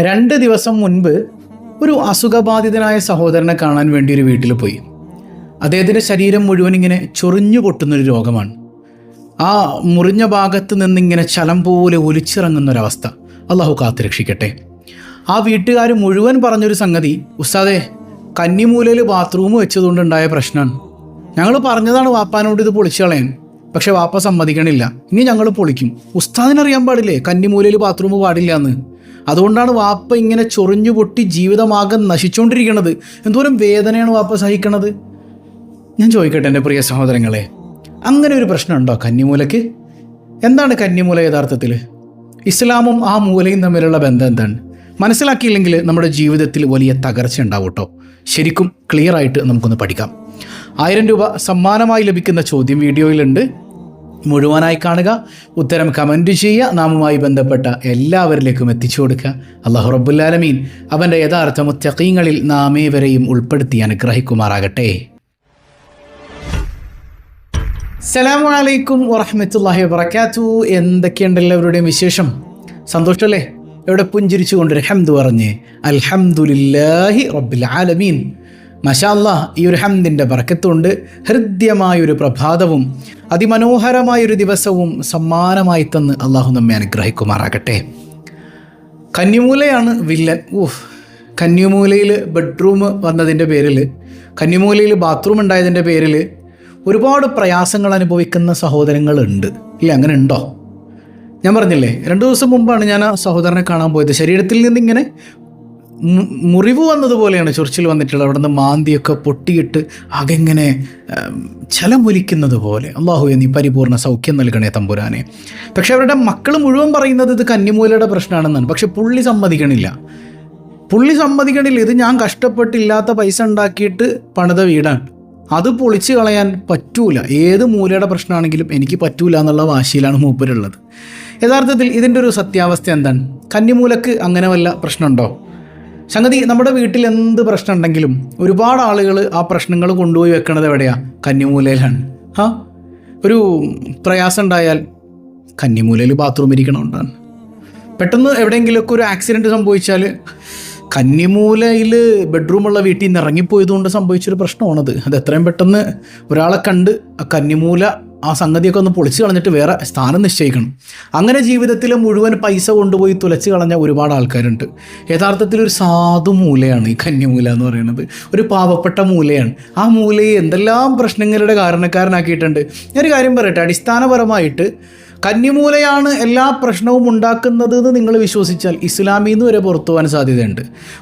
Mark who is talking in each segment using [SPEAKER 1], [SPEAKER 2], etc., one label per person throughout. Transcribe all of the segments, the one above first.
[SPEAKER 1] രണ്ട് ദിവസം മുൻപ് ഒരു അസുഖബാധിതനായ സഹോദരനെ കാണാൻ വേണ്ടി ഒരു വീട്ടിൽ പോയി. അദ്ദേഹത്തിന്റെ ശരീരം മുഴുവൻ ഇങ്ങനെ ചൊറിഞ്ഞു പൊട്ടുന്നൊരു രോഗമാണ്. ആ മുറിഞ്ഞ ഭാഗത്ത് നിന്നിങ്ങനെ ചലം പോലെ ഒലിച്ചിറങ്ങുന്നൊരവസ്ഥ. അള്ളാഹു കാത്തുരക്ഷിക്കട്ടെ. ആ വീട്ടുകാർ മുഴുവൻ പറഞ്ഞൊരു സംഗതി ഉസ്താദെ കന്നിമൂലയിൽ ബാത്റൂം വെച്ചതുകൊണ്ടുണ്ടായ പ്രശ്നമാണ് ഞങ്ങൾ പറഞ്ഞതാണ് വാപ്പാനോട് ഇത് പൊളിച്ചു കളയാൻ. പക്ഷെ വാപ്പ സമ്മതിക്കണില്ല. ഇനി ഞങ്ങൾ പൊളിക്കും. ഉസ്താദിനറിയാൻ പാടില്ലേ? കന്നിമൂലയിൽ ബാത്റൂം പാടില്ല എന്ന് അതുകൊണ്ടാണ് വാപ്പ ഇങ്ങനെ ചൊറിഞ്ഞു പൊട്ടി ജീവിതമാകെ നശിച്ചുകൊണ്ടിരിക്കുന്നത് എന്തോരം വേദനയാണ് വാപ്പ സഹിക്കണത്? ഞാൻ ചോദിക്കട്ടെ എന്റെ പ്രിയ സഹോദരങ്ങളെ അങ്ങനെ ഒരു പ്രശ്നമുണ്ടോ കന്നിമൂലയ്ക്ക്? എന്താണ് കന്നിമൂല യഥാർത്ഥത്തിൽ ഇസ്ലാമും ആ മൂലയും തമ്മിലുള്ള ബന്ധം എന്താണ്? മനസ്സിലാക്കിയില്ലെങ്കിൽ നമ്മുടെ ജീവിതത്തിൽ വലിയ തകർച്ച ഉണ്ടാവും കേട്ടോ. ശരിക്കും ക്ലിയർ ആയിട്ട് നമുക്കൊന്ന് പഠിക്കാം. ആയിരം രൂപ സമ്മാനമായി ലഭിക്കുന്ന ചോദ്യം വീഡിയോയിലുണ്ട്. മുഴുവനായി കാണുക. ഉത്തരം കമന്റ് ചെയ്യുക. നാമുമായി ബന്ധപ്പെട്ട എല്ലാവരിലേക്കും എത്തിച്ചു കൊടുക്കുക. അള്ളാഹു റബ്ബുല്ലാലമീൻ അവന്റെ യഥാർത്ഥ മുത്തഖീങ്ങളിൽ നാമേവരെയും ഉൾപ്പെടുത്തി അനുഗ്രഹിക്കുമാറാകട്ടെ. അലൈക്കും വറഹമത്തല്ലാഹി വബർക്കാത്തു എന്തൊക്കെയുണ്ട് എല്ലാവരുടെയും വിശേഷം? സന്തോഷമല്ലേ? എവിടെ പുഞ്ചിരിച്ചുകൊണ്ട് ഹംദ് പറഞ്ഞ് അൽഹംദുലില്ലാഹി റബ്ബിൽ ആലമീൻ. മഷാല്ല ഈ ഒരു ഹംദിന്റെ ബറക്കത്തുകൊണ്ട് ഹൃദ്യമായൊരു പ്രഭാതവും അതിമനോഹരമായൊരു ദിവസവും സമ്മാനമായി തന്ന് അള്ളാഹു നമ്മെ അനുഗ്രഹിക്കുമാറാകട്ടെ. കന്നിമൂലയാണ് വില്ലൻ. ഊഹ് കന്നിമൂലയിൽ ബെഡ്റൂം വന്നതിന്റെ പേരിൽ കന്നിമൂലയിൽ ബാത്റൂം ഉണ്ടായതിന്റെ പേരിൽ ഒരുപാട് പ്രയാസങ്ങൾ അനുഭവിക്കുന്ന സഹോദരങ്ങളുണ്ട്. ഇല്ല അങ്ങനെ ഉണ്ടോ ഞാൻ പറഞ്ഞില്ലേ രണ്ട് ദിവസം മുമ്പാണ് ഞാൻ ആ സഹോദരനെ കാണാൻ പോയത്. ശരീരത്തിൽ നിന്നിങ്ങനെ മുറിവ് വന്നതുപോലെയാണ് ചൊറിച്ചിൽ വന്നിട്ടുള്ളത്. അവിടെ നിന്ന് മാന്തിയൊക്കെ പൊട്ടിയിട്ട് അകെങ്ങനെ ചലമൊലിക്കുന്നത് പോലെ അള്ളാഹു നീ പരിപൂർണ സൗഖ്യം നൽകണേ തമ്പുരാനെ. പക്ഷെ അവരുടെ മക്കൾ മുഴുവൻ പറയുന്നത് ഇത് കന്നിമൂലയുടെ പ്രശ്നമാണെന്നാണ് പക്ഷെ പുള്ളി സമ്മതിക്കണില്ല. പുള്ളി സമ്മതിക്കണില്ല. ഇത് ഞാൻ കഷ്ടപ്പെട്ടില്ലാത്ത പൈസ ഉണ്ടാക്കിയിട്ട് പണിത വീടാണ്. അത് പൊളിച്ച് കളയാൻ പറ്റൂല. ഏത് മൂലയുടെ പ്രശ്നമാണെങ്കിലും എനിക്ക് പറ്റൂല എന്നുള്ള വാശിയിലാണ് മൂപ്പരുള്ളത്. യഥാർത്ഥത്തിൽ ഇതിന്റെ ഒരു സത്യാവസ്ഥ എന്താണ്? കന്നിമൂലക്ക് അങ്ങനെ വല്ല പ്രശ്നമുണ്ടോ? സംഗതി നമ്മുടെ വീട്ടിൽ എന്ത് പ്രശ്നം ഉണ്ടെങ്കിലും ഒരുപാട് ആളുകൾ ആ പ്രശ്നങ്ങൾ കൊണ്ടുപോയി വെക്കണത് എവിടെയാണ് കന്നിമൂലയിലാണ്. ആ? ഒരു പ്രയാസം ഉണ്ടായാൽ കന്നിമൂലയിൽ ബാത്റൂം ഇരിക്കണമുണ്ടാണ് പെട്ടെന്ന് എവിടെയെങ്കിലുമൊക്കെ ഒരു ആക്സിഡന്റ് സംഭവിച്ചാൽ കന്നിമൂലയിൽ ബെഡ്റൂമുള്ള വീട്ടിൽ നിന്ന് ഇറങ്ങിപ്പോയതുകൊണ്ട് സംഭവിച്ചൊരു പ്രശ്നമാണത്. അത് എത്രയും പെട്ടെന്ന് ഒരാളെ കണ്ട് ആ കന്നിമൂല ആ സംഗതിയൊക്കെ ഒന്ന് പൊളിച്ചു കളഞ്ഞിട്ട് വേറെ സ്ഥാനം നിശ്ചയിക്കണം. അങ്ങനെ ജീവിതത്തിൽ മുഴുവൻ പൈസ കൊണ്ടുപോയി തുലച്ച് കളഞ്ഞ ഒരുപാട് ആൾക്കാരുണ്ട്. യഥാർത്ഥത്തിൽ ഒരു സാധു മൂലയാണ് ഈ കന്യമൂല എന്ന് പറയുന്നത്. ഒരു പാവപ്പെട്ട മൂലയാണ്. ആ മൂലയെ എന്തെല്ലാം പ്രശ്നങ്ങളുടെ കാരണക്കാരനാക്കിയിട്ടുണ്ട്. ഞാനൊരു കാര്യം പറയട്ടെ അടിസ്ഥാനപരമായിട്ട് കന്നിമൂലയാണ് എല്ലാ പ്രശ്നവും ഉണ്ടാക്കുന്നത് എന്ന് നിങ്ങൾ വിശ്വസിച്ചാൽ ഇസ്ലാമിൽ നിന്ന് വരെ പുറത്തു പോകാൻ സാധ്യതയുണ്ട്.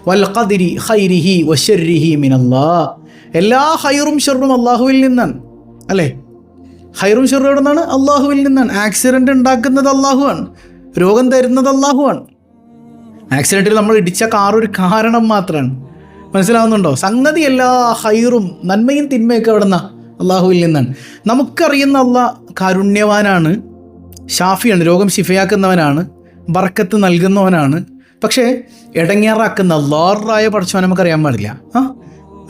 [SPEAKER 1] വൽഖദിരി ഹൈരിഹി വശരിഹി മിനല്ലാ. എല്ലാ ഹൈറും ഷെറും അള്ളാഹുവിൽ നിന്നാണ്. അല്ലേ? ഹൈറും ഷെറും എവിടെ നിന്നാണ്. അള്ളാഹുവിൽ നിന്നാണ് ആക്സിഡന്റ് ഉണ്ടാക്കുന്നത് അള്ളാഹുവാണ് രോഗം തരുന്നത് അള്ളാഹുവാണ് ആക്സിഡന്റിൽ നമ്മൾ ഇടിച്ച കാർ ഒരു കാരണം മാത്രമാണ് മനസ്സിലാവുന്നുണ്ടോ? സംഗതി എല്ലാ ഹൈറും നന്മയും തിന്മയൊക്കെ എവിടെ നിന്നാണ് അള്ളാഹുവിൽ നിന്നാണ്. നമുക്കറിയുന്ന അള്ളാഹ് കാരുണ്യവാനാണ് ഷാഫിയാണ് രോഗം ശിഫയാക്കുന്നവനാണ് ബർക്കത്ത് നൽകുന്നവനാണ്. പക്ഷേ ഇടങ്ങേറാക്കുന്ന ലോറായ പഠിച്ചവനെ നമുക്കറിയാൻ പാടില്ല. ആ?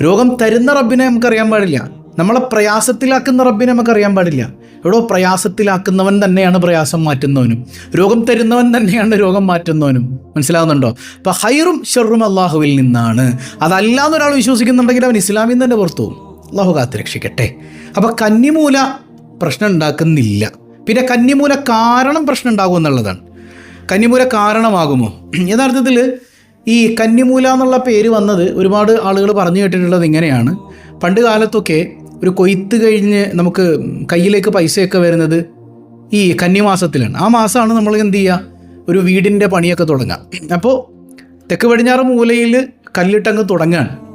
[SPEAKER 1] രോഗം തരുന്ന റബ്ബിനെ നമുക്കറിയാൻ പാടില്ല. നമ്മളെ പ്രയാസത്തിലാക്കുന്ന റബ്ബിനെ നമുക്കറിയാൻ പാടില്ല. എവിടെ പ്രയാസത്തിലാക്കുന്നവൻ തന്നെയാണ് പ്രയാസം മാറ്റുന്നവനും. രോഗം തരുന്നവൻ തന്നെയാണ് രോഗം മാറ്റുന്നവനും. മനസ്സിലാവുന്നുണ്ടോ? അപ്പം ഹൈറും ഷെറും അള്ളാഹുവിൽ നിന്നാണ്. അതല്ലാന്ന് ഒരാൾ വിശ്വസിക്കുന്നുണ്ടെങ്കിൽ അവൻ ഇസ്ലാമിൽ തന്നെ പുറത്തു അള്ളാഹു കാത്ത് രക്ഷിക്കട്ടെ. അപ്പം കന്നിമൂല പ്രശ്നം ഉണ്ടാക്കുന്നില്ല. പിന്നെ കന്നിമൂല കാരണം പ്രശ്നം ഉണ്ടാകും എന്നുള്ളതാണ്. കന്നിമൂല കാരണമാകുമോ? യഥാർത്ഥത്തിൽ ഈ കന്നിമൂല എന്നുള്ള പേര് വന്നത് ഒരുപാട് ആളുകൾ പറഞ്ഞു കേട്ടിട്ടുള്ളത് ഇങ്ങനെയാണ്. പണ്ട് കാലത്തൊക്കെ ഒരു കൊയ്ത്ത് കഴിഞ്ഞ് നമുക്ക് കയ്യിലേക്ക് പൈസയൊക്കെ വരുന്നത് ഈ കന്നിമാസത്തിലാണ്. ആ മാസമാണ് നമ്മൾ എന്ത് ചെയ്യുക? ഒരു വീടിന്റെ പണിയൊക്കെ തുടങ്ങുക. അപ്പോൾ തെക്ക് പടിഞ്ഞാറ് മൂലയിൽ കല്ലിട്ടങ്ങ് തുടങ്ങുകയാണ്.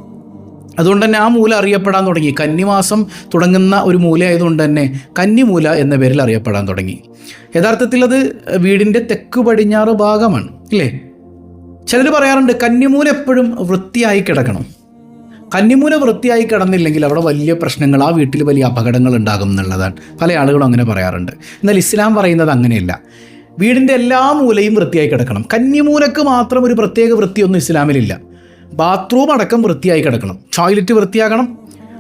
[SPEAKER 1] അതുകൊണ്ട് തന്നെ ആ മൂല അറിയപ്പെടാൻ തുടങ്ങി. കന്നിമാസം തുടങ്ങുന്ന ഒരു മൂല ആയതുകൊണ്ട് തന്നെ കന്നിമൂല എന്ന പേരിൽ അറിയപ്പെടാൻ തുടങ്ങി. യഥാർത്ഥത്തിൽ അത് വീടിന്റെ തെക്ക് പടിഞ്ഞാറ് ഭാഗമാണ്. ഇല്ലേ? ചിലർ പറയാറുണ്ട് കന്നിമൂല എപ്പോഴും വൃത്തിയായി കിടക്കണം. കന്നിമൂല വൃത്തിയായി കിടന്നില്ലെങ്കിൽ അവിടെ വലിയ പ്രശ്നങ്ങൾ ആ വീട്ടിൽ വലിയ അപകടങ്ങൾ ഉണ്ടാകും എന്നുള്ളതാണ്. പല ആളുകളും അങ്ങനെ പറയാറുണ്ട്. എന്നാൽ ഇസ്ലാം പറയുന്നത് അങ്ങനെയല്ല. വീടിന്റെ എല്ലാ മൂലയും വൃത്തിയായി കിടക്കണം. കന്നിമൂലക്ക് മാത്രം ഒരു പ്രത്യേക വൃത്തിയൊന്നും ഇസ്ലാമിലില്ല. ബാത്റൂം അടക്കം വൃത്തിയായി കിടക്കണം. ടോയ്ലറ്റ് വൃത്തിയാകണം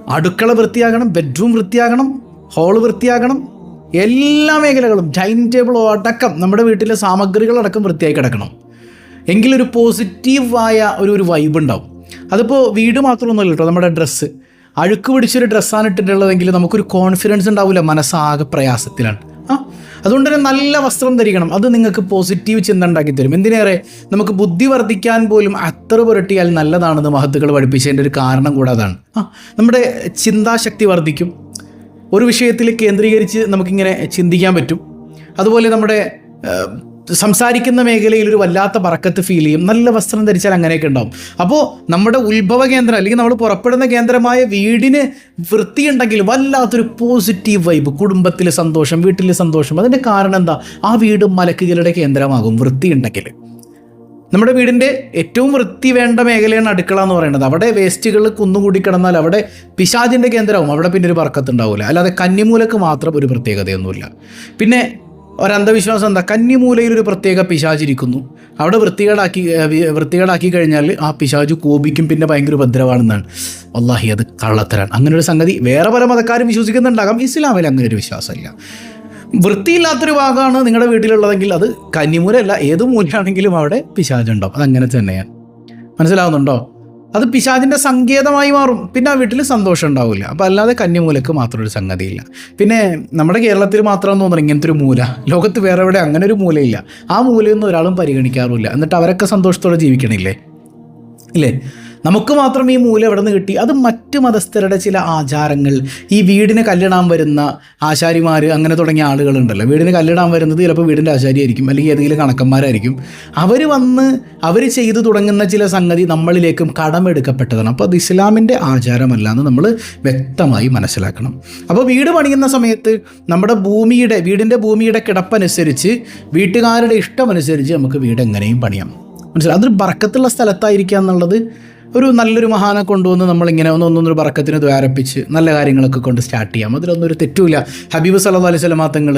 [SPEAKER 1] അടുക്കള വൃത്തിയാകണം ബെഡ്റൂം വൃത്തിയാകണം ഹോൾ വൃത്തിയാകണം എല്ലാ മേഖലകളും ഡൈനിങ് ടേബിളോ അടക്കം നമ്മുടെ വീട്ടിലെ സാമഗ്രികളടക്കം വൃത്തിയായി കിടക്കണം. എങ്കിലൊരു പോസിറ്റീവായ ഒരു ഒരു വൈബ് ഉണ്ടാവും. അതിപ്പോൾ വീട് മാത്രമൊന്നുമല്ല കേട്ടോ നമ്മുടെ ഡ്രസ്സ് അഴുക്ക് പിടിച്ചൊരു ഡ്രസ്സാണ് ഇട്ടിട്ടുള്ളതെങ്കിൽ നമുക്കൊരു കോൺഫിഡൻസ് ഉണ്ടാവില്ല മനസ്സാകെ പ്രയാസത്തിലാണ്. ആ അതുകൊണ്ട് തന്നെ നല്ല വസ്ത്രം ധരിക്കണം. അത് നിങ്ങൾക്ക് പോസിറ്റീവ് ചിന്ത ഉണ്ടാക്കി തരും. എന്തിനേറെ? നമുക്ക് ബുദ്ധി വർദ്ധിക്കാൻ പോലും അത്ര പുരട്ടിയാൽ നല്ലതാണെന്ന് മഹത്തുക്കൾ പഠിപ്പിച്ചതിന്റെ ഒരു കാരണം കൂടെ അതാണ്. ആ നമ്മുടെ ചിന്താശക്തി വർദ്ധിക്കും. ഒരു വിഷയത്തിൽ കേന്ദ്രീകരിച്ച് നമുക്കിങ്ങനെ ചിന്തിക്കാൻ പറ്റും. അതുപോലെ നമ്മുടെ സംസാരിക്കുന്ന മേഖലയിൽ ഒരു വല്ലാത്ത പറക്കത്ത് ഫീൽ ചെയ്യും. നല്ല വസ്ത്രം ധരിച്ചാൽ അങ്ങനെയൊക്കെ ഉണ്ടാവും. അപ്പോൾ നമ്മുടെ ഉത്ഭവ കേന്ദ്രം അല്ലെങ്കിൽ നമ്മൾ പുറപ്പെടുന്ന കേന്ദ്രമായ വീടിന് വൃത്തിയുണ്ടെങ്കിൽ വല്ലാത്തൊരു പോസിറ്റീവ് വൈബ് കുടുംബത്തിൽ സന്തോഷം വീട്ടിൽ സന്തോഷം. അതിന്റെ കാരണം എന്താ? ആ വീട് മലക്കുകളുടെ കേന്ദ്രമാകും വൃത്തിയുണ്ടെങ്കിൽ. നമ്മുടെ വീടിന്റെ ഏറ്റവും വൃത്തി വേണ്ട മേഖലയാണ് അടുക്കള എന്ന് പറയുന്നത്. അവിടെ വേസ്റ്റുകൾ കുന്നുകൂടി കിടന്നാൽ അവിടെ പിശാചിന്റെ കേന്ദ്രമാവും. അവിടെ പിന്നെ ഒരു പറക്കത്തുണ്ടാവില്ല അല്ലാതെ കന്നിമൂലക്ക് മാത്രം ഒരു പ്രത്യേകതയൊന്നുമില്ല. പിന്നെ ഒരു അന്ധവിശ്വാസം എന്താ? കന്നിമൂലയിൽ ഒരു പ്രത്യേക പിശാചിരിക്കുന്നു അവിടെ വൃത്തികേടാക്കി വൃത്തികേടാക്കി കഴിഞ്ഞാൽ ആ പിശാചു കോപിക്കും പിന്നെ ഭയങ്കര ഉപദ്രവമാണെന്നാണ് അള്ളാഹി അത് കള്ളത്തരാണ്. അങ്ങനെ ഒരു സംഗതി വേറെ പല മതക്കാരും വിശ്വസിക്കുന്നുണ്ടാകാം. ഇസ്ലാമിൽ അങ്ങനെ ഒരു വിശ്വാസമില്ല. വൃത്തിയില്ലാത്തൊരു ഭാഗമാണ് നിങ്ങളുടെ വീട്ടിലുള്ളതെങ്കിൽ അത് കന്നിമൂലയല്ല ഏത് മൂലയാണെങ്കിലും അവിടെ പിശാചുണ്ടാവും. അതങ്ങനെ തന്നെയാണ്. മനസ്സിലാവുന്നുണ്ടോ? അത് പിശാചിന്റെ സങ്കേതമായി മാറും. പിന്നെ ആ വീട്ടിൽ സന്തോഷം ഉണ്ടാവില്ല. അപ്പോൾ അല്ലാതെ കന്നിമൂലക്ക് മാത്രം ഒരു സംഗതിയില്ല. പിന്നെ നമ്മുടെ കേരളത്തിൽ മാത്രം തോന്നുന്നു ഇങ്ങനത്തെ ഒരു മൂല. ലോകത്ത് വേറെ എവിടെ അങ്ങനെ ഒരു മൂലയില്ല. ആ മൂലയൊന്നും ഒരാളും പരിഗണിക്കാറുമില്ല. എന്നിട്ട് അവരൊക്കെ സന്തോഷത്തോടെ ജീവിക്കണില്ലേ? ഇല്ലേ? നമുക്ക് മാത്രം ഈ മൂല എവിടെ നിന്ന് കിട്ടി? അത് മറ്റ് മതസ്ഥരുടെ ചില ആചാരങ്ങൾ. ഈ വീടിന് കല്ലിടാൻ വരുന്ന ആശാരിമാർ അങ്ങനെ തുടങ്ങിയ ആളുകളുണ്ടല്ലോ. വീടിന് കല്ലിടാൻ വരുന്നത് ചിലപ്പോൾ വീടിന്റെ ആശാരിയായിരിക്കും അല്ലെങ്കിൽ ഏതെങ്കിലും കണക്കന്മാരായിരിക്കും. അവർ വന്ന് അവർ ചെയ്തു തുടങ്ങുന്ന ചില സംഗതി നമ്മളിലേക്കും കടമെടുക്കപ്പെട്ടതാണ്. അപ്പോൾ അത് ഇസ്ലാമിന്റെ ആചാരമല്ല എന്ന് നമ്മൾ വ്യക്തമായി മനസ്സിലാക്കണം. അപ്പോൾ വീട് പണിയുന്ന സമയത്ത് നമ്മുടെ ഭൂമിയുടെ വീടിന്റെ ഭൂമിയുടെ കിടപ്പനുസരിച്ച് വീട്ടുകാരുടെ ഇഷ്ടമനുസരിച്ച് നമുക്ക് വീട് എങ്ങനെയും പണിയാം. മനസ്സിലായി? അതൊരു ബറക്കത്തുള്ള സ്ഥലത്തായിരിക്കുക എന്നുള്ളത് ഒരു നല്ലൊരു മഹാനെ കൊണ്ടുവന്ന് നമ്മളിങ്ങനെ ഒന്ന് ഒന്നൊന്നൊരു പറക്കത്തിന് ദ്വാരപ്പിച്ച് നല്ല കാര്യങ്ങളൊക്കെ കൊണ്ട് സ്റ്റാർട്ട് ചെയ്യാം. അതിലൊന്നും ഒരു തെറ്റുമില്ല ഹബീബ് സല്ലാ അലൈഹി സ്വലമാ മാത്തങ്ങൾ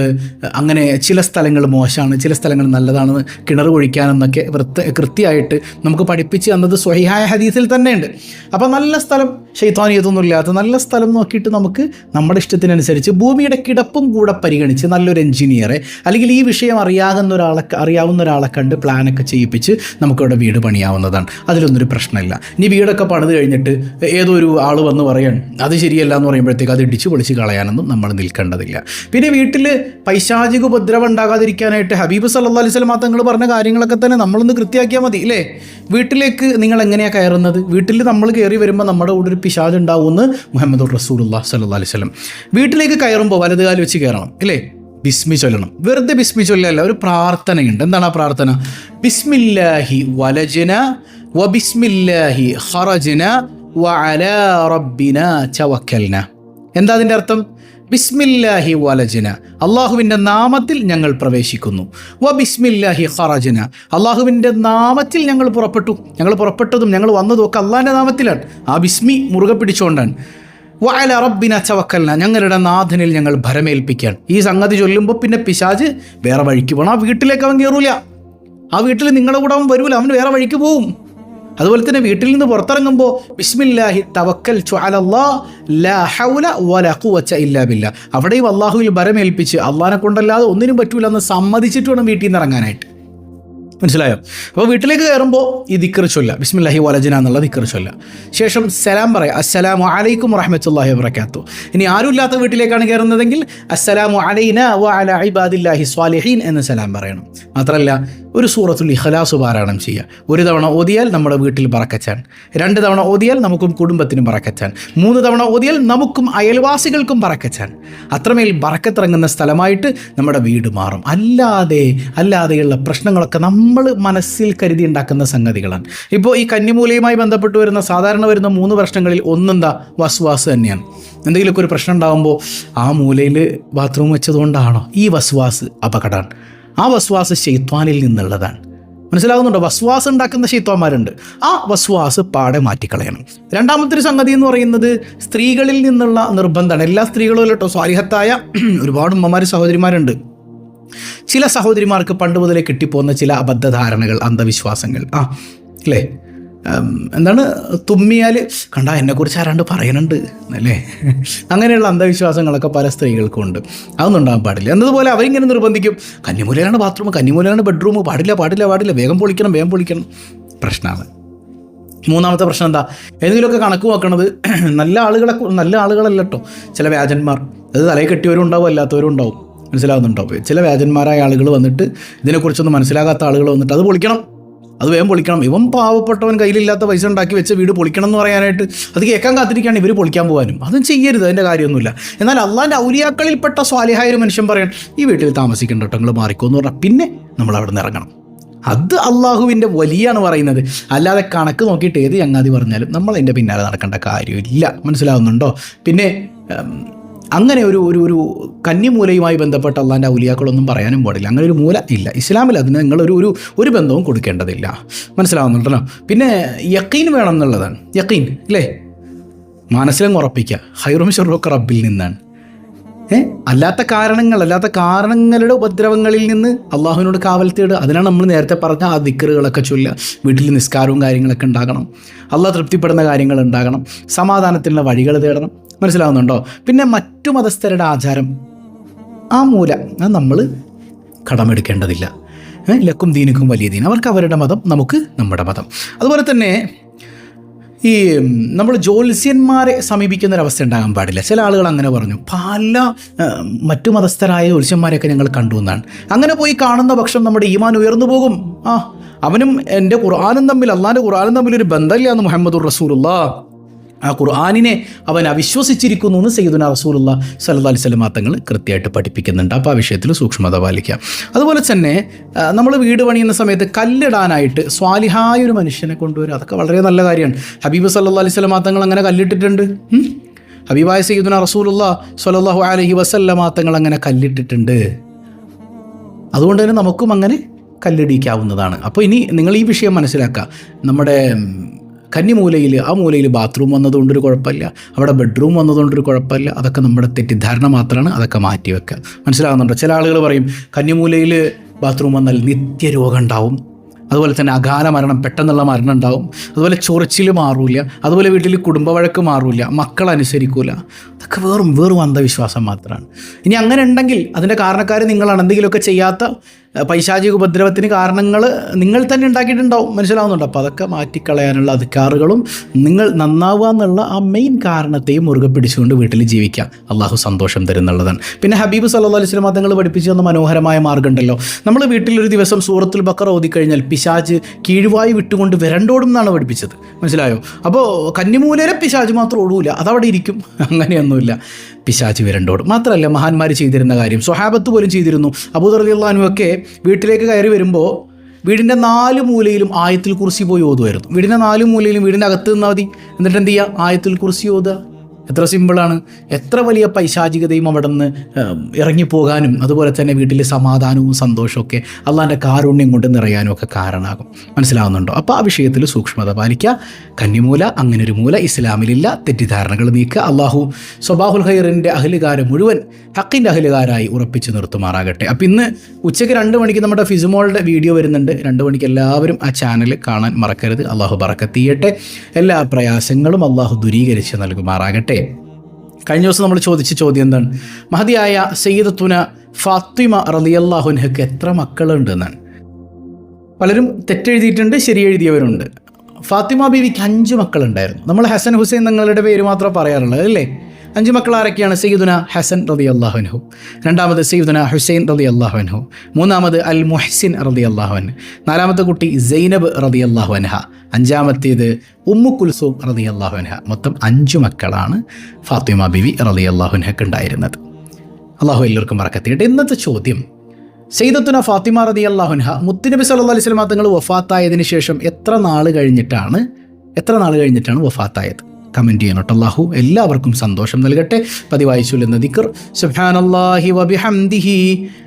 [SPEAKER 1] അങ്ങനെ ചില സ്ഥലങ്ങൾ മോശമാണ് ചില സ്ഥലങ്ങൾ നല്ലതാണെന്ന് കിണർ കുഴിക്കാനെന്നൊക്കെ വൃത്ത കൃത്യമായിട്ട് നമുക്ക് പഠിപ്പിച്ച് തന്നത് സ്വഹിഹായ ഹദീസിൽ തന്നെയുണ്ട്. അപ്പോൾ നല്ല സ്ഥലം ശൈത്താനിയതൊന്നുമില്ലാത്ത നല്ല സ്ഥലം നോക്കിയിട്ട് നമുക്ക് നമ്മുടെ ഇഷ്ടത്തിനനുസരിച്ച് ഭൂമിയുടെ കിടപ്പും കൂടെ പരിഗണിച്ച് നല്ലൊരു എഞ്ചിനീയറെ അല്ലെങ്കിൽ ഈ വിഷയം അറിയാകുന്ന ഒരാളെ അറിയാവുന്ന ഒരാളെ കണ്ട് പ്ലാനൊക്കെ ചെയ്യിപ്പിച്ച് നമുക്കിവിടെ വീട് പണിയാവുന്നതാണ്. അതിലൊന്നൊരു പ്രശ്നമില്ല. ഇനി വീടൊക്കെ പണിത് കഴിഞ്ഞിട്ട് ഏതോ ഒരു ആൾ വന്ന് പറയാൻ അത് ശരിയല്ല എന്ന് പറയുമ്പോഴത്തേക്ക് അത് ഇടിച്ച് പൊളിച്ച് കളയാനൊന്നും നമ്മൾ നിൽക്കേണ്ടതില്ല. പിന്നെ വീട്ടിൽ പൈശാചിക ഉപദ്രവം ഉണ്ടാകാതിരിക്കാനായിട്ട് ഹബീബ് സല്ലാ അലൈഹി സ്വലമാ തങ്ങൾ പറഞ്ഞ കാര്യങ്ങളൊക്കെ തന്നെ നമ്മളൊന്ന് കൃത്യമാക്കിയാൽ മതി ഇല്ലേ? വീട്ടിലേക്ക് നിങ്ങൾ എങ്ങനെയാണ് കയറുന്നത്? വീട്ടിൽ നമ്മൾ കയറി വരുമ്പോൾ നമ്മുടെ കൂടെ ഒരു പിശാജ് ഉണ്ടാവുമെന്ന് മുഹമ്മദ് റസൂലുല്ലാ സല്ലാ അലൈഹി സ്വലം വീട്ടിലേക്ക് കയറുമ്പോൾ വലതുകാലം വെച്ച് കയറണം ഇല്ലേ? ബിസ്മി ചൊല്ലണം. വെറുതെ ബിസ്മി ചൊല്ലല്ല ഒരു പ്രാർത്ഥനയുണ്ട്. എന്താണ് ആ പ്രാർത്ഥന? ബിസ്മില്ലാഹി വലജന വ ബിസ്മില്ലാഹി ഖറജന വ അലാ റബ്ബിന ചവക്കൽന എന്താ അതിന്റെ അർത്ഥം? ബിസ്മില്ലാഹി വലജന. അള്ളാഹുവിന്റെ നാമത്തിൽ ഞങ്ങൾ പ്രവേശിക്കുന്നു. വ ബിസ്മില്ലാഹി ഖറജന. അള്ളാഹുവിന്റെ നാമത്തിൽ ഞങ്ങൾ പുറപ്പെട്ടു. ഞങ്ങൾ പുറപ്പെട്ടതും ഞങ്ങൾ വന്നതും ഒക്കെ അള്ളാഹിന്റെ നാമത്തിലാണ്. ആ ബിസ്മി മുറുകെ പിടിച്ചുകൊണ്ടാണ്. വയല റബ്ബിന ചവക്കൽന ഞങ്ങളുടെ നാഥനിൽ ഞങ്ങൾ ഭരമേൽപ്പിക്കുകയാണ്. ഈ സംഗതി ചൊല്ലുമ്പോൾ പിന്നെ പിശാജ് വേറെ വഴിക്ക് പോകണം ആ വീട്ടിലേക്ക് അവൻ കയറൂല ആ വീട്ടിൽ നിങ്ങളുടെ കൂടെ അവൻ വരൂല. അവൻ വേറെ വഴിക്ക് പോവും. അതുപോലെ തന്നെ വീട്ടിൽ നിന്ന് പുറത്തിറങ്ങുമ്പോൾ ബിസ്മില്ലാഹി തവക്കൽ അലല്ലാ ലാ ഹൗല വല ഖുവച്ച ഇല്ലാ ബില്ല. അവിടെയും അള്ളാഹുവിൽ ഭരമേൽപ്പിച്ച് അള്ളാഹിനെ കൊണ്ടല്ലാതെ ഒന്നിനും പറ്റൂല എന്ന് സമ്മതിച്ചിട്ട് വേണം വീട്ടിൽ നിന്ന് ഇറങ്ങാനായിട്ട്. മനസ്സിലായോ? അപ്പോൾ വീട്ടിലേക്ക് കയറുമ്പോൾ ഈ ദിക്കർ ചൊല്ല. ബിസ്മില്ലാഹി വലജന എന്നുള്ള ദിക്കർ ചൊല്ല. ശേഷം സലാം പറയാം. അസ്സലാമു അലൈക്കും വറഹമത്തല്ലാഹി വബർക്കാത്തു ഇനി ആരും ഇല്ലാത്ത വീട്ടിലേക്കാണ് കയറുന്നതെങ്കിൽ അസ്സലാമു അലൈന വ അല ഇബാദില്ലാഹി സ്വാലിഹീൻ എന്ന് സലാം പറയണം. മാത്രമല്ല ഒരു സൂറത്തുൽ ഇഖലാസ് പാരായണം ചെയ്യുക ഒരു തവണ ഓതിയാൽ നമ്മുടെ വീട്ടിൽ പറക്കച്ചാൻ. രണ്ട് തവണ ഓതിയാൽ നമുക്കും കുടുംബത്തിനും പറക്കച്ചാൻ. മൂന്ന് തവണ ഓതിയാൽ നമുക്കും അയൽവാസികൾക്കും പറക്കച്ചാൻ. അത്രമേൽ പറക്കത്തിറങ്ങുന്ന സ്ഥലമായിട്ട് നമ്മുടെ വീട് മാറും. അല്ലാതെ അല്ലാതെയുള്ള പ്രശ്നങ്ങളൊക്കെ നമ്മൾ മനസ്സിൽ കരുതി ഉണ്ടാക്കുന്ന സംഗതികളാണ്. ഇപ്പോൾ ഈ കന്നിമൂലയുമായി ബന്ധപ്പെട്ട് വരുന്ന സാധാരണ വരുന്ന മൂന്ന് പ്രശ്നങ്ങളിൽ ഒന്നെന്താ വസ്വാസ് തന്നെയാണ്. എന്തെങ്കിലുമൊക്കെ ഒരു പ്രശ്നം ഉണ്ടാകുമ്പോൾ ആ മൂലയിൽ ബാത്റൂം വെച്ചതുകൊണ്ടാണോ? ഈ വസ്വാസ് അപകടമാണ് ആ വസ്വാസ് ഷെയ്ത്വാനിൽ നിന്നുള്ളതാണ്. മനസ്സിലാകുന്നുണ്ടോ? വസ്വാസ് ഉണ്ടാക്കുന്ന ശൈത്വാന്മാരുണ്ട്. ആ വസ്വാസ് പാടെ മാറ്റിക്കളയണം. രണ്ടാമത്തെ ഒരു സംഗതി എന്ന് പറയുന്നത് സ്ത്രീകളിൽ നിന്നുള്ള നിർബന്ധമാണ്. എല്ലാ സ്ത്രീകളും കേട്ടോ സ്വാരിഹത്തായ ഒരുപാട് ഉമ്മമാർ സഹോദരിമാരുണ്ട്. ചില സഹോദരിമാർക്ക് പണ്ട് മുതലേ കിട്ടിപ്പോകുന്ന ചില അബദ്ധധാരണകൾ അന്ധവിശ്വാസങ്ങൾ. ആ അല്ലേ? എന്താണ് തുമ്മിയാൽ കണ്ട എന്നെക്കുറിച്ച് ആരാണ്ട് പറയുന്നുണ്ട് അല്ലേ? അങ്ങനെയുള്ള അന്ധവിശ്വാസങ്ങളൊക്കെ പല സ്ത്രീകൾക്കും ഉണ്ട് അതൊന്നും ഉണ്ടാകാൻ പാടില്ല. എന്നതുപോലെ അവരിങ്ങനെ നിർബന്ധിക്കും. കന്നിമൂലയാണ് ബാത്റൂം കന്നിമൂലയാണ് ബെഡ്റൂം പാടില്ല പാടില്ല പാടില്ല. വേഗം പൊളിക്കണം വേഗം പൊളിക്കണം. പ്രശ്നമാണ് മൂന്നാമത്തെ പ്രശ്നം എന്താ? ഏതെങ്കിലുമൊക്കെ കണക്ക് നോക്കണത് നല്ല ആളുകളെ നല്ല ആളുകളല്ല കേട്ടോ ചില വ്യാജന്മാർ. അത് തലയിൽ കെട്ടിയവരും ഉണ്ടാവും അല്ലാത്തവരും ഉണ്ടാവും. മനസ്സിലാവുന്നുണ്ടാവും ചില വ്യാജന്മാരായ ആളുകൾ വന്നിട്ട് ഇതിനെക്കുറിച്ചൊന്നും മനസ്സിലാകാത്ത ആളുകൾ വന്നിട്ട് അത് പൊളിക്കണം. അത് വേഗം പൊളിക്കണം. ഇവൻ പാവപ്പെട്ടവൻ കയ്യിലില്ലാത്ത പൈസ ഉണ്ടാക്കി വെച്ച വീട് പൊളിക്കണം എന്ന് പറയാനായിട്ട് അത് കേൾക്കാൻ കാത്തിരിക്കുകയാണ് ഇവർ പൊളിക്കാൻ പോകാനും. അതും ചെയ്യരുത് അതിന്റെ കാര്യമൊന്നുമില്ല. എന്നാൽ അള്ളാന്റെ ഔലിയാക്കളിൽപ്പെട്ട സ്വാലിഹായ ഒരു മനുഷ്യൻ പറയാൻ ഈ വീട്ടിൽ താമസിക്കേണ്ട കേട്ടോ നിങ്ങൾ മാറിക്കോ എന്ന് പറഞ്ഞാൽ പിന്നെ നമ്മൾ അവിടെ നിന്ന് ഇറങ്ങണം. അത് അള്ളാഹുവിന്റെ വലിയാണ് പറയുന്നത്. അല്ലാതെ കണക്ക് നോക്കിയിട്ട് ഏത് ചങ്ങാതി പറഞ്ഞാലും നമ്മൾ അതിന്റെ പിന്നാലെ നടക്കേണ്ട കാര്യമില്ല. മനസ്സിലാവുന്നുണ്ടോ? പിന്നെ അങ്ങനെ ഒരു ഒരു ഒരു കന്നിമൂലയുമായി ബന്ധപ്പെട്ട അള്ളാന്റെ ഔലിയാക്കളൊന്നും പറയാനും പാടില്ല. അങ്ങനെ ഒരു മൂല ഇല്ല. ഇസ്ലാമിൽ അതിന് നിങ്ങളൊരു ഒരു ഒരു ബന്ധവും കൊടുക്കേണ്ടതില്ല. മനസ്സിലാവുന്നുണ്ടല്ലോ? പിന്നെ യക്കീൻ വേണം എന്നുള്ളതാണ് യക്കീൻ അല്ലേ? മനസ്സിലും ഉറപ്പിക്കുക. ഹൈറും ഷെറൊക്കെ റബ്ബിൽ നിന്നാണ്. അല്ലാത്ത കാരണങ്ങൾ അല്ലാത്ത കാരണങ്ങളുടെ ഉപദ്രവങ്ങളിൽ നിന്ന് അള്ളാഹുവിനോട് കാവൽ തേടുക. അതിനാണ് നമ്മൾ നേരത്തെ പറഞ്ഞ ആ ദിക്കറുകളൊക്കെ ചൊല്ല വീട്ടിൽ നിസ്കാരവും കാര്യങ്ങളൊക്കെ ഉണ്ടാകണം. അള്ളാഹ് തൃപ്തിപ്പെടുന്ന കാര്യങ്ങൾ ഉണ്ടാകണം. സമാധാനത്തിനുള്ള വഴികൾ തേടണം. മനസ്സിലാവുന്നുണ്ടോ? പിന്നെ മറ്റു മതസ്ഥരുടെ ആചാരം. ആ മൂല അത് നമ്മൾ കടമെടുക്കേണ്ടതില്ല. ലക്കും ദീനിക്കും വലിയ ദീൻ. അവർക്ക് അവരുടെ മതം നമുക്ക് നമ്മുടെ മതം. അതുപോലെ തന്നെ ഈ നമ്മൾ ജ്യോത്സ്യന്മാരെ സമീപിക്കുന്ന ഒരവസ്ഥ ഉണ്ടാകാൻ പാടില്ല. ചില ആളുകൾ അങ്ങനെ പറഞ്ഞു. പല മറ്റു മതസ്ഥരായ ജ്യോത്സ്യന്മാരെയൊക്കെ ഞങ്ങൾ കണ്ടു എന്നാണ്. അങ്ങനെ പോയി കാണുന്ന പക്ഷം നമ്മുടെ ഈമാൻ ഉയർന്നു പോകും. ആ അവനും എന്റെ ഖുർആാനും തമ്മിൽ അള്ളാന്റെ ഖുർആാനും തമ്മിൽ ഒരു ബന്ധമില്ല എന്ന് മുഹമ്മദുർ റസൂലുള്ള. ആ ഖുർആാനിനെ അവൻ അവിശ്വസിച്ചിരിക്കുന്നു എന്ന് സയ്യിദുന റസൂലുള്ള സല്ലാ അലൈഹി വസല്ലം തങ്ങൾ കൃത്യമായിട്ട് പഠിപ്പിക്കുന്നുണ്ട്. അപ്പോൾ ആ വിഷയത്തിൽ സൂക്ഷ്മത പാലിക്കുക. അതുപോലെ തന്നെ നമ്മൾ വീട് പണിയുന്ന സമയത്ത് കല്ലിടാനായിട്ട് സ്വാലിഹായ ഒരു മനുഷ്യനെ കൊണ്ടുവരിക അതൊക്കെ വളരെ നല്ല കാര്യമാണ്. ഹബീബ് സല്ലാ അലൈഹി വസല്ലം തങ്ങൾ അങ്ങനെ കല്ലിട്ടിട്ടുണ്ട്. ഹബീബായ സയ്യിദുന റസൂലുള്ള സല്ലല്ലാഹു അലഹി വസല്ലം തങ്ങൾ അങ്ങനെ കല്ലിട്ടിട്ടുണ്ട്. അതുകൊണ്ട് തന്നെ നമുക്കും അങ്ങനെ കല്ലിടിക്കാവുന്നതാണ്. അപ്പോൾ ഇനി നിങ്ങൾ ഈ വിഷയം മനസ്സിലാക്കുക. നമ്മുടെ കന്നിമൂലയിൽ ആ മൂലയിൽ ബാത്റൂം വന്നതുകൊണ്ടൊരു കുഴപ്പമില്ല. അവിടെ ബെഡ്റൂം വന്നതുകൊണ്ടൊരു കുഴപ്പമില്ല. അതൊക്കെ നമ്മുടെ തെറ്റിദ്ധാരണ മാത്രമാണ്. അതൊക്കെ മാറ്റി വെക്കുക മനസ്സിലാകുന്നുണ്ടോ ചില ആളുകൾ പറയും കന്നിമൂലയിൽ ബാത്റൂം വന്നാൽ നിത്യരോഗം ഉണ്ടാവും. അതുപോലെ തന്നെ അകാല മരണം പെട്ടെന്നുള്ള മരണം ഉണ്ടാവും. അതുപോലെ ചൊറിച്ചിൽ മാറൂല. അതുപോലെ വീട്ടിൽ കുടുംബ വഴക്ക് മാറൂല. മക്കൾ അനുസരിക്കൂല അതൊക്കെ വെറും വെറും അന്ധവിശ്വാസം മാത്രമാണ്. ഇനി അങ്ങനെ ഉണ്ടെങ്കിൽ അതിന്റെ കാരണക്കാർ നിങ്ങളാണ്. എന്തെങ്കിലുമൊക്കെ ചെയ്യാത്ത പൈശാചിക ഉപദ്രവത്തിന് കാരണങ്ങൾ നിങ്ങൾ തന്നെ ഉണ്ടാക്കിയിട്ടുണ്ടാവും. മനസ്സിലാവുന്നുണ്ട്. അപ്പോൾ അതൊക്കെ മാറ്റിക്കളയാനുള്ള അധികാറുകളും നിങ്ങൾ നന്നാവുക എന്നുള്ള ആ മെയിൻ കാരണത്തെയും മുറുകെ പിടിച്ചുകൊണ്ട് വീട്ടിൽ ജീവിക്കാം. അള്ളാഹു സന്തോഷം തരുന്നുള്ളതാണ്. പിന്നെ ഹബീബ് സല്ലാ അലൈഹി വസല്ലം തങ്ങൾ പഠിപ്പിച്ചു തന്ന മനോഹരമായ മാർഗമുണ്ടല്ലോ. നമ്മൾ വീട്ടിലൊരു ദിവസം സൂറത്തുൽ ബക്കർ ഓതിക്കഴിഞ്ഞാൽ പിശാജ് കീഴ്വായി വിട്ടുകൊണ്ട് വരണ്ടോടും എന്നാണ് പഠിപ്പിച്ചത്. മനസ്സിലായോ? അപ്പോൾ കന്നിമൂലരെ പിശാജ് മാത്രം ഓടൂല അതവിടെ ഇരിക്കും. അങ്ങനെയൊന്നുമില്ല പിശാച് വരണ്ടോട് മാത്രമല്ല മഹാന്മാർ ചെയ്തിരുന്ന കാര്യം. സ്വഹാബത്ത് പോലും ചെയ്തിരുന്നു. അബൂദർ അള്ളാഹു ഒക്കെ വീട്ടിലേക്ക് കയറി വരുമ്പോൾ വീടിന്റെ നാല് മൂലയിലും ആയത്തിൽ കുറിച്ച് പോയി ഓതുമായിരുന്നു. വീടിന്റെ നാല് മൂലയിലും വീടിന്റെ അകത്ത് നിന്നാൽ മതി. എന്നിട്ട് എന്ത് ചെയ്യുക ആയത്തിൽ കുറിച്ച് ഓതുക എത്ര സിമ്പിളാണ്. എത്ര വലിയ പൈശാചികതയും അവിടെ നിന്ന് ഇറങ്ങിപ്പോകാനും അതുപോലെ തന്നെ വീട്ടിൽ സമാധാനവും സന്തോഷമൊക്കെ അള്ളാന്റെ കാരുണ്യം കൊണ്ട് നിറയാനും ഒക്കെ കാരണമാകും. മനസ്സിലാവുന്നുണ്ടോ? അപ്പോൾ ആ വിഷയത്തിൽ സൂക്ഷ്മത പാലിക്കുക കന്നിമൂല അങ്ങനെ ഒരു മൂല ഇസ്ലാമിലില്ല തെറ്റിദ്ധാരണകൾ നീക്കുക. അള്ളാഹു സ്വബാഹുൽ ഹൈറിന്റെ അഹലുകാരെ മുഴുവൻ ഹക്കിന്റെ അഹലുകാരായി ഉറപ്പിച്ച് നിർത്തുമാറാകട്ടെ. അപ്പം ഇന്ന് ഉച്ചയ്ക്ക് രണ്ട് മണിക്ക് നമ്മുടെ ഫിസുമോളുടെ വീഡിയോ വരുന്നുണ്ട്. രണ്ട് മണിക്ക് എല്ലാവരും ആ ചാനൽ കാണാൻ മറക്കരുത്. അള്ളാഹു പറക്കത്തിയട്ടെ എല്ലാ പ്രയാസങ്ങളും അള്ളാഹു ദുരീകരിച്ച് നൽകുമാറാകട്ടെ. കഴിഞ്ഞ ദിവസം നമ്മൾ ചോദിച്ച ചോദ്യം എന്താണ്? മഹതിയായ സയ്യിദത്തുന ഫാത്തിമ റളിയല്ലാഹുൻഹക്ക് എത്ര മക്കളുണ്ട് എന്നാണ് പലരും തെറ്റെഴുതിയിട്ടുണ്ട് ശരി എഴുതിയവരുണ്ട്. ഫാത്തിമ ബീവിക്ക് അഞ്ച് മക്കളുണ്ടായിരുന്നു. നമ്മൾ ഹസൻ ഹുസൈൻ തങ്ങളുടെ പേര് മാത്രമേ പറയാറുള്ളത് അല്ലേ? അഞ്ച് മക്കൾ ആരൊക്കെയാണ് സയ്യിദുന ഹസൻ റതി അള്ളാഹുൻഹു രണ്ടാമത് സയ്യിദുന ഹുസൈൻ റതി അള്ളാഹുൻഹു മൂന്നാമത് അൽ മുഹസിൻ റതി അള്ളാഹുൻ നാലാമത്തെ കുട്ടി സൈനബ് റതി അള്ളാഹുൻഹ അഞ്ചാമത്തേത് ഉമ്മു കുൽസൂം റതി അള്ളാഹുൻഹ മൊത്തം അഞ്ച് മക്കളാണ് ഫാത്തിമ ബിവി റതി അള്ളാഹുൻഹക്ക് ഉണ്ടായിരുന്നത്. അള്ളാഹു എല്ലാവർക്കും മറക്കത്തിയിട്ട് ഇന്നത്തെ ചോദ്യം സെയ്ദത്തുന ഫാത്തിമ റതി അള്ളാഹുൻഹ മുത്തുനബി സല്ലല്ലാഹു അലൈഹി വസല്ലം തങ്ങൾ വഫാത്തായതിന് ശേഷം എത്ര നാൾ കഴിഞ്ഞിട്ടാണ് എത്ര നാൾ കഴിഞ്ഞിട്ടാണ് വഫാത്തായത്? കമന്റ് ചെയ്യണം കേട്ടോ എല്ലാവർക്കും സന്തോഷം നൽകട്ടെ. പതിവായി ചൊല്ലുന്ന ദിക്കർ സുബ്ഹാനല്ലാഹി വബിഹംദിഹി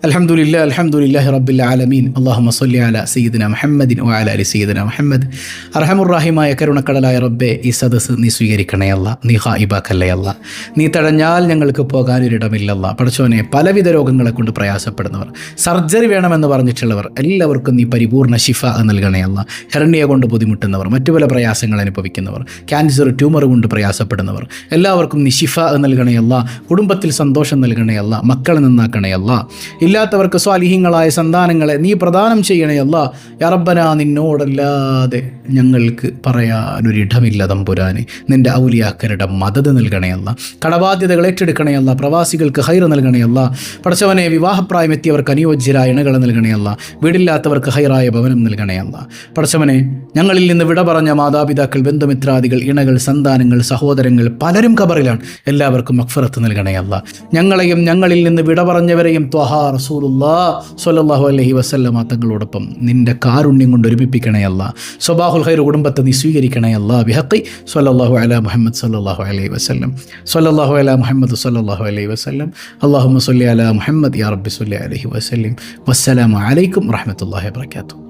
[SPEAKER 1] الحمد لله الحمد لله رب العالمين اللهم صل على سيدنا محمد وعلى ال سيدنا محمد അർഹമുറാഹിമായ കരുണക്കടലായ റബ്ബെ ഈ സദസ്സ് നീ സ്വീകരിക്കണയല്ല നീ ഹായിബാക്കല്ലയല്ല നീ തടഞ്ഞാൽ ഞങ്ങൾക്ക് പോകാനൊരിടമില്ലല്ല പഠിച്ചോനെ പലവിധ രോഗങ്ങളെ കൊണ്ട് പ്രയാസപ്പെടുന്നവർ സർജറി വേണമെന്ന് പറഞ്ഞിട്ടുള്ളവർ എല്ലാവർക്കും നീ പരിപൂർണ്ണ ശിഫ നൽകണയല്ല ഹെർണിയ കൊണ്ട് ബുദ്ധിമുട്ടുന്നവർ മറ്റു പല പ്രയാസങ്ങൾ അനുഭവിക്കുന്നവർ ക്യാൻസർ ട്യൂമർ കൊണ്ട് പ്രയാസപ്പെടുന്നവർ എല്ലാവർക്കും നീ ശിഫ നൽകണയല്ല കുടുംബത്തിൽ സന്തോഷം നൽകണയല്ല മക്കളെ നന്നാക്കണയല്ല ഇല്ലാത്തവർക്ക് സ്വാലിഹ്യങ്ങളായ സന്താനങ്ങളെ നീ പ്രദാനം ചെയ്യണയല്ല യറബന നിന്നോടല്ലാതെ ഞങ്ങൾക്ക് പറയാനൊരിടമില്ല തമ്പുരാനെ. നിന്റെ ഔലിയാക്കരുടെ മദത് നൽകണയല്ല കടബാധ്യതകൾ ഏറ്റെടുക്കണയല്ല പ്രവാസികൾക്ക് ഹൈർ നൽകണയല്ല പടച്ചവനെ വിവാഹപ്രായം എത്തിയവർക്ക് അനുയോജ്യരായ ഇണകൾ നൽകണയല്ല വീടില്ലാത്തവർക്ക് ഹൈറായ ഭവനം നൽകണയല്ല പടച്ചവനെ ഞങ്ങളിൽ നിന്ന് വിട പറഞ്ഞ മാതാപിതാക്കൾ ബന്ധുമിത്രാദികൾ ഇണകൾ സന്താനങ്ങൾ സഹോദരങ്ങൾ പലരും കബറിലാണ് എല്ലാവർക്കും മക്ഫറത്ത് നൽകണയല്ല ഞങ്ങളെയും ഞങ്ങളിൽ നിന്ന് വിട പറഞ്ഞവരെയും ത്വഹാ റസൂലുല്ലാ സൊല്ലാഹു അലൈഹി വസല്ലമ തങ്ങളോടൊപ്പം നിന്റെ കാരുണ്യം കൊണ്ട് ഒരുമിപ്പിക്കണയല്ല സ്വബാഹുൽ ഹൈർ കുടുംബത്തെ നീ സ്വീകരിക്കണയല്ല ബിഹക്കി സൊല്ലാഹു അല മുഹമ്മദ് സ്വല്ലല്ലാഹു അലൈഹി വസല്ലം. സൊല്ലാഹു അല മുഹമ്മദ് സ്വല്ലല്ലാഹു അലൈഹി വസല്ലം. അള്ളാഹു സല്ലി അല മുഹമ്മദ് യാ റബ്ബി സല്ലി അലഹി വസല്ലം. വസ്സലാമലൈക്കും വറഹ്മത്തുള്ളാഹി വബറകാതുഹു.